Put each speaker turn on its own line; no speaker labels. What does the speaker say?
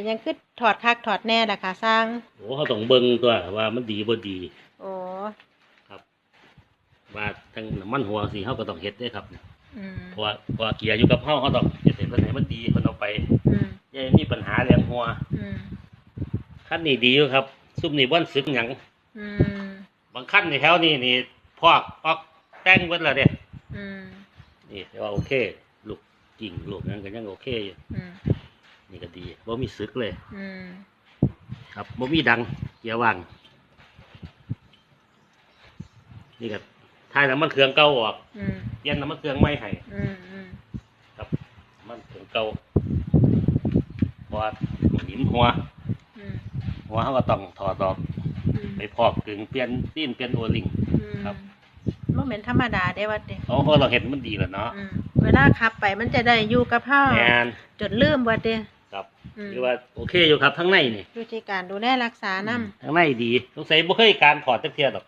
เป็นหยังคือถอดคักถอดแน่ล่ะค่ะสร้าง
โอ้เขาต้องเบิ่งตัวว่ามันดีบ่ดี
โอ้
ว่าทั้งน้ำมันหัวสิเขาก็ต้องเฮ็ดเด้ครับ
อืม
เพราะว่าเพราะว่าเกียร์อยู่กับเฮาเขาต้องเฮ็ดให้เพิ่นให้มันดีเพิ่นเอาไป
อืม
อย่าให้มีปัญหาเรื่องหัว
อืม
คันนี้ดีอยู่ครับ ซุ่มนี่บ่อนซึกหยัง
อืม
บางคันนี่แถวนี้นี่พอกออกแต่งเบิดแล้วเด้
อืม
นี่แต่ว่าโอเค ลูกกิ่งลูกนั้นก็ยังโอเคอยู่
อืม
นี่ก็ดีบ่มีซึกเลย
อืม
ครับบ่มีดังเกียร์ว่างนี่ก็ท้ายน้ำมันเครื่องเก่าออก
อืม
เปลี่ยนน้ำมันเครื่องใหม่ให้
อืมอืม
ครับมันเครื่องเก่าเพราะว่าหนิมหัว
อืม
หัวเขาก็ต้องถอดออก
อืม
ไปพอกกึ่งเปลี่ยนซีนเปลี่ยนโอลิง
อืม
ครับ
บ่แม่นธรรมดาเด้ว่าเด้
เขาเพราะเราเห็นมันดีแล้วเนาะ
อืมเวลาขับไปมันจะได้อยู่กับเฮา
แมน
จนลืมว่าเด้
ครับ
อืม
หรือว่าโอเคอยู่ครับทั้งในนี่
อยู่ที่การดูแลรักษานำ
ทั้งในดีสงสัยบ่เคยการถอดจักเทียดอก